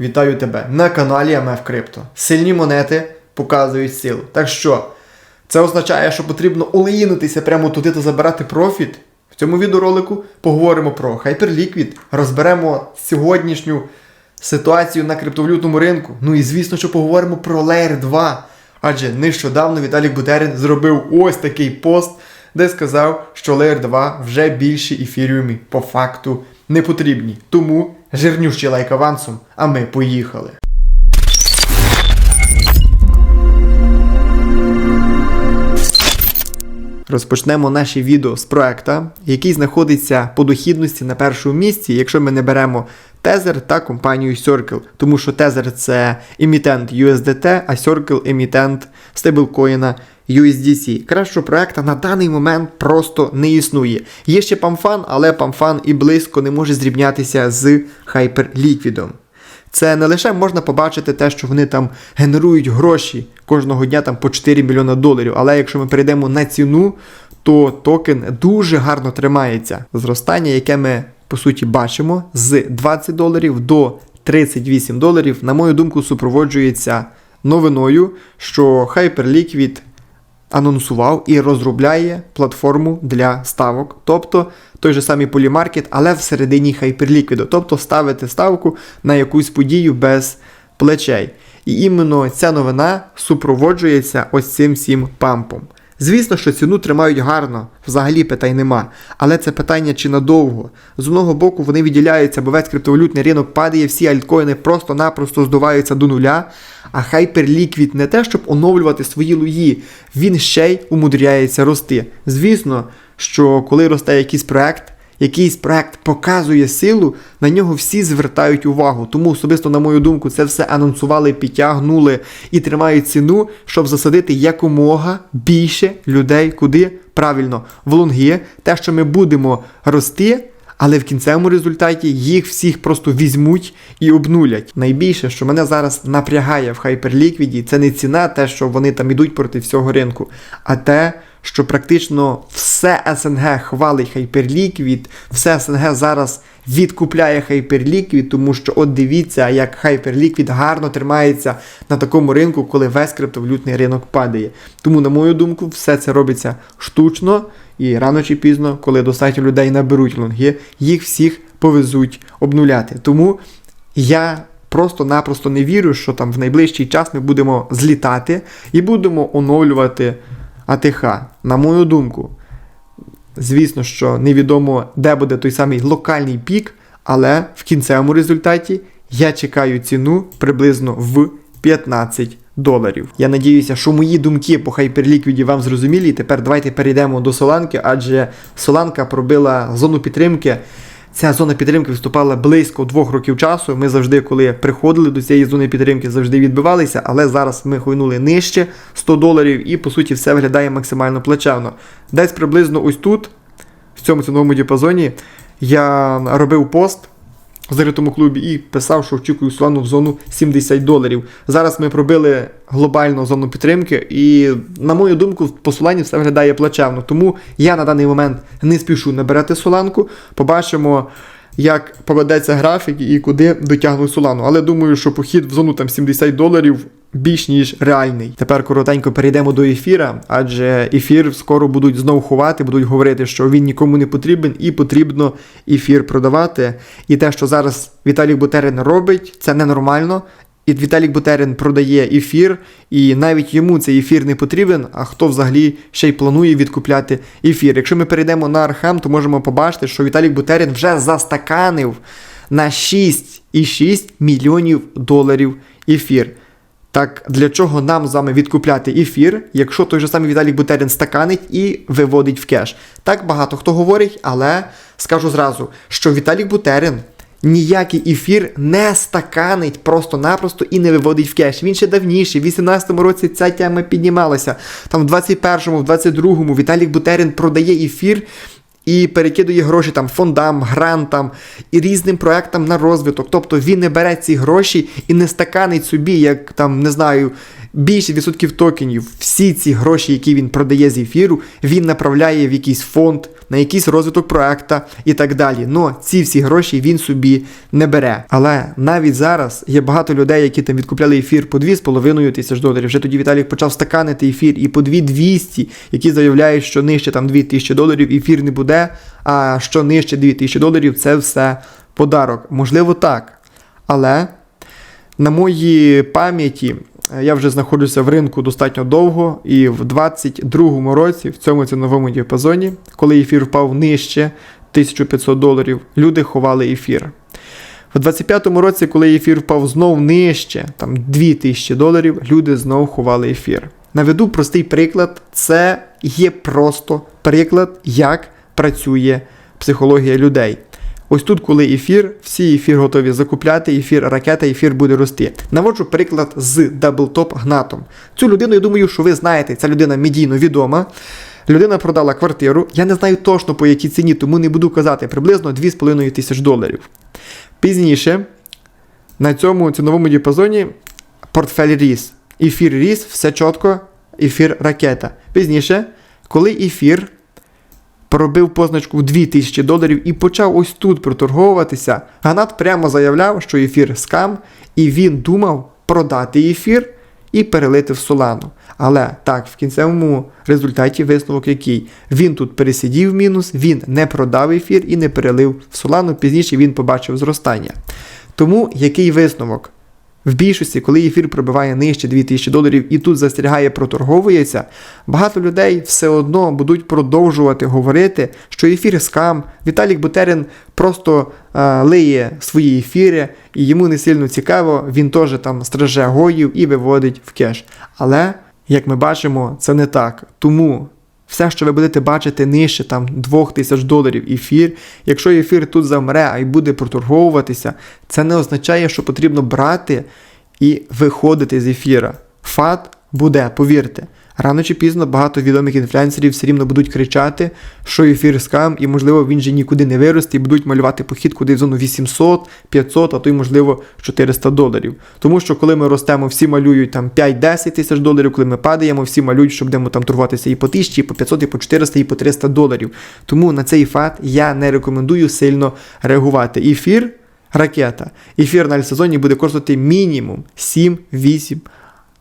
Вітаю тебе на каналі АМФ Крипто. Сильні монети показують силу. Так що, це означає, що потрібно олеїнитися прямо туди та забирати профіт. В цьому відеоролику поговоримо про Hyperliquid, розберемо сьогоднішню ситуацію на криптовалютному ринку. Ну і звісно, що поговоримо про Layer 2. Адже нещодавно Віталік Бутерин зробив ось такий пост, де сказав, що Layer 2 вже більші ефіріумі по факту не потрібні. Тому жирнющий лайк авансом, а ми поїхали. Розпочнемо наше відео з проекта, який знаходиться по дохідності на першому місці, якщо ми не беремо Tether та компанію Circle, тому що Tether це емітент USDT, а Circle емітент стейблкоїна USDC. Кращого проекта на даний момент просто не існує. Є ще PAMFAN, але PAMFAN і близько не може зрівнятися з Hyperliquid. Це не лише можна побачити те, що вони там генерують гроші кожного дня там по 4 мільйона доларів, але якщо ми перейдемо на ціну, то токен дуже гарно тримається. Зростання, яке ми по суті бачимо, з 20 доларів до 38 доларів, на мою думку, супроводжується новиною, що Hyperliquid анонсував і розробляє платформу для ставок, тобто той же самий полімаркет, але всередині Hyperliquid, тобто ставити ставку на якусь подію без плечей. І іменно ця новина супроводжується ось цим всім пампом. Звісно, що ціну тримають гарно, взагалі питань нема. Але це питання чи надовго. З одного боку вони відділяються, бо весь криптовалютний ринок падає, всі альткоїни просто-напросто здуваються до нуля. А Hyperliquid не те, щоб оновлювати свої луї, він ще й умудряється рости. Звісно, що коли росте якийсь проект, якийсь проект показує силу, на нього всі звертають увагу. Тому особисто, на мою думку, це все анонсували, підтягнули і тримають ціну, щоб засадити якомога більше людей, куди правильно в лонги, те, що ми будемо рости. Але в кінцевому результаті їх всіх просто візьмуть і обнулять. Найбільше, що мене зараз напрягає в Hyperliquid, це не ціна, те, що вони там ідуть проти всього ринку, а те, що практично все СНГ хвалить Hyperliquid, все СНГ зараз відкупляє Hyperliquid, тому що от дивіться, як Hyperliquid гарно тримається на такому ринку, коли весь криптовалютний ринок падає. Тому, на мою думку, все це робиться штучно. І рано чи пізно, коли достатньо людей наберуть лонги, їх всіх повезуть обнуляти. Тому я просто-напросто не вірю, що там в найближчий час ми будемо злітати і будемо оновлювати АТХ. На мою думку, звісно, що невідомо, де буде той самий локальний пік, але в кінцевому результаті я чекаю ціну приблизно в 15 доларів. Я надіюся, що мої думки по хайперліквіді вам зрозумілі. Тепер давайте перейдемо до Соланки, адже Соланка пробила зону підтримки. Ця зона підтримки виступала близько двох років часу. Ми завжди, коли приходили до цієї зони підтримки, завжди відбивалися, але зараз ми хуйнули нижче 100 доларів і по суті все виглядає максимально плачевно. Десь приблизно ось тут, в цьому ціновому діапазоні, я робив пост в закритому клубі і писав, що очікую Солану в зону 70 доларів. Зараз ми пробили глобальну зону підтримки, і, на мою думку, по Солані все виглядає плачевно. Тому я на даний момент не спішу набирати Соланку. Побачимо. Як поведеться графік і куди дотягнуть Солану. Але думаю, що похід в зону там 70 доларів більш ніж реальний. Тепер коротенько перейдемо до ефіра, адже ефір скоро будуть знову ховати, будуть говорити, що він нікому не потрібен і потрібно ефір продавати. І те, що зараз Віталій Бутерин робить, це ненормально. І Віталік Бутерин продає ефір, і навіть йому цей ефір не потрібен. А хто взагалі ще й планує відкупляти ефір? Якщо ми перейдемо на Архам, то можемо побачити, що Віталік Бутерин вже застаканив на 6,6 мільйонів доларів ефір. Так для чого нам з вами відкупляти ефір, якщо той же самий Віталій Бутерин стаканить і виводить в кеш? Так багато хто говорить, але скажу зразу, що Віталій Бутерин ніякий ефір не стаканить просто-напросто і не виводить в кеш. Він ще давніший, в 18-му році ця тема піднімалася. Там в 21-му, в 22-му Віталій Бутерин продає ефір. І перекидує гроші там фондам, грантам і різним проектам на розвиток. Тобто він не бере ці гроші і не стаканить собі, як там не знаю, більше відсотків токенів, всі ці гроші, які він продає з ефіру, він направляє в якийсь фонд, на якийсь розвиток проекта і так далі. Но ці всі гроші він собі не бере. Але навіть зараз є багато людей, які там відкупляли ефір по 2,5 тисяч доларів. Вже тоді Віталік почав стаканити ефір і по 2200, які заявляють, що нижче там 2000 доларів ефір не буде, а що нижче 2000 доларів це все подарок. Можливо, так. Але на моїй пам'яті я вже знаходжуся в ринку достатньо довго, і в 22-му році, в цьому ціновому діапазоні, коли ефір впав нижче 1500 доларів, люди ховали ефір. В 25-му році, коли ефір впав знов нижче, там 2000 доларів, люди знов ховали ефір. Наведу простий приклад, це є просто приклад, як працює психологія людей. Ось тут, коли ефір, всі ефір готові закупляти, ефір ракета, ефір буде рости. Наводжу приклад з даблтоп Гнатом. Цю людину, я думаю, що ви знаєте, ця людина медійно відома. Людина продала квартиру. Я не знаю точно по якій ціні, тому не буду казати, приблизно 2,5 тисяч доларів. Пізніше на цьому ціновому діапазоні портфель ріс. Ефір ріс, все чітко, ефір ракета. Пізніше, коли ефір пробив позначку в 2000 доларів і почав ось тут проторговуватися, Ганат прямо заявляв, що ефір скам, і він думав продати ефір і перелити в Солану. Але так, в кінцевому результаті висновок який? Він тут пересидів мінус, він не продав ефір і не перелив в Солану. Пізніше він побачив зростання. Тому який висновок? В більшості, коли ефір пробиває нижче 2000 доларів і тут застерігає, проторговується, багато людей все одно будуть продовжувати говорити, що ефір скам. Віталік Бутерин просто е, лиє свої ефіри, і йому не сильно цікаво, він теж там страже гоїв і виводить в кеш. Але, як ми бачимо, це не так. Тому все, що ви будете бачити нижче там 2000 доларів ефір, якщо ефір тут замре, й буде проторговуватися, це не означає, що потрібно брати і виходити з ефіра. Фат буде, повірте. Рано чи пізно багато відомих інфлюенсерів все рівно будуть кричати, що ефір скам, і, можливо, він же нікуди не виросте, і будуть малювати похід куди в зону 800, 500, а то й, можливо, 400 доларів. Тому що коли ми ростемо, всі малюють там 5-10 тисяч доларів, коли ми падаємо, всі малюють, що будемо там торгуватися і по 1000, і по 500, і по 400, і по 300 доларів. Тому на цей факт я не рекомендую сильно реагувати. Ефір. Ракета. Ефір на альсезоні буде коштувати мінімум 7-8,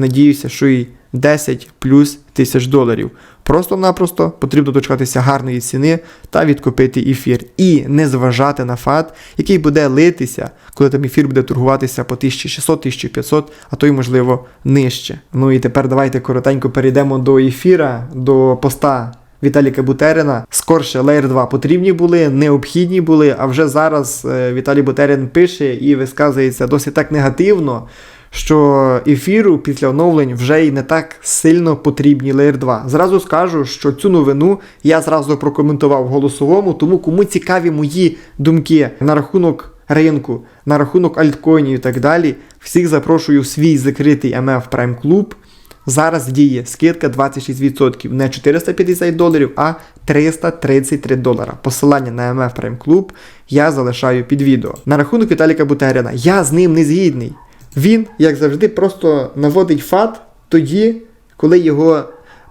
надіюся, що і 10 плюс тисяч доларів. Просто-напросто потрібно дочекатися гарної ціни та відкупити ефір. І не зважати на фат, який буде литися, коли там ефір буде торгуватися по 1600-1500, а то й, можливо, нижче. Ну і тепер давайте коротенько перейдемо до ефіра, до поста. Віталіка Бутерина. Скорше Layer 2 потрібні були, необхідні були, а вже зараз е, Віталій Бутерин пише і висказується досить так негативно, що ефіру після оновлень вже й не так сильно потрібні Layer 2. Зразу скажу, що цю новину я зразу прокоментував в голосовому, тому кому цікаві мої думки на рахунок ринку, на рахунок альткоїнів і так далі, всіх запрошую в свій закритий MF Prime Club. Зараз діє скидка 26%, не 450 доларів, а 333 долара. Посилання на MF Prime Club я залишаю під відео. На рахунок Віталіка Бутеріна, я з ним не згідний. Він, як завжди, просто наводить фат тоді, коли його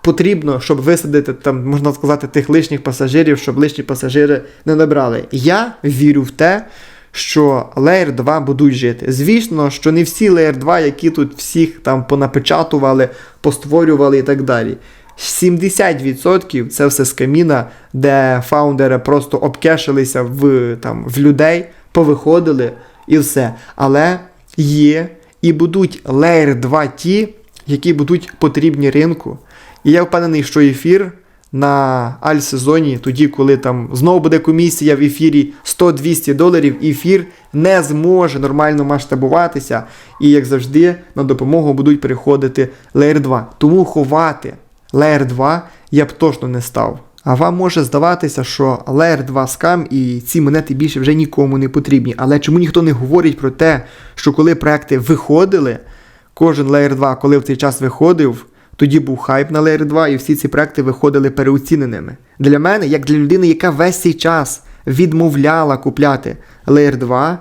потрібно, щоб висадити там, можна сказати, тих лишніх пасажирів, щоб лишні пасажири не набрали. Я вірю в те. Що Layer 2 будуть жити. Звісно, що не всі Layer 2, які тут всіх там понапечатували, постворювали і так далі. 70% це все з каміна, де фаундери просто обкешилися в там, в людей, повиходили і все. Але є і будуть Layer 2 ті, які будуть потрібні ринку. І я впевнений, що ефір на аль-сезоні, тоді, коли там знову буде комісія в ефірі 100-200 доларів, ефір не зможе нормально масштабуватися. І, як завжди, на допомогу будуть приходити Layer 2. Тому ховати Layer 2 я б точно не став. А вам може здаватися, що Layer 2 скам і ці монети більше вже нікому не потрібні. Але чому ніхто не говорить про те, що коли проекти виходили, кожен Layer 2, коли в цей час виходив, тоді був хайп на Layer 2, і всі ці проекти виходили переоціненими. Для мене, як для людини, яка весь цей час відмовляла купляти Layer 2,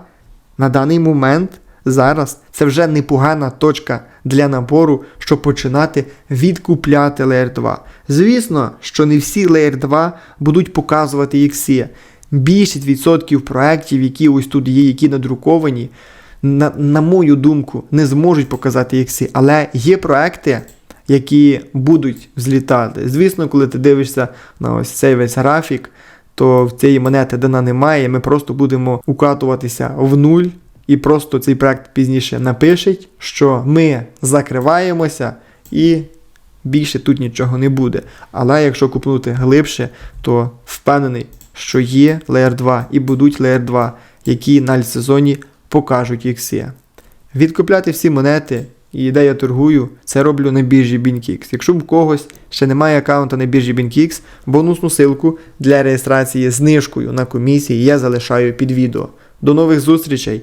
на даний момент зараз це вже непогана точка для набору, щоб починати відкупляти Layer 2. Звісно, що не всі Layer 2 будуть показувати ікси. Більшість відсотків проєктів, які ось тут є, які надруковані, на, на мою думку, не зможуть показати ікси. Але є проекти, які будуть взлітати. Звісно, коли ти дивишся на ось цей весь графік, то в цієї монети дана немає, ми просто будемо укатуватися в нуль, і просто цей проект пізніше напишеть, що ми закриваємося і більше тут нічого не буде. Але якщо купнути глибше, то впевнений, що є Layer 2 і будуть Layer 2, які на сезоні покажуть ікси. Відкупляти всі монети і де я торгую, це роблю на біржі BinkX. Якщо в когось ще немає аккаунта на біржі BinkX, бонусну силку для реєстрації знижкою на комісії я залишаю під відео. До нових зустрічей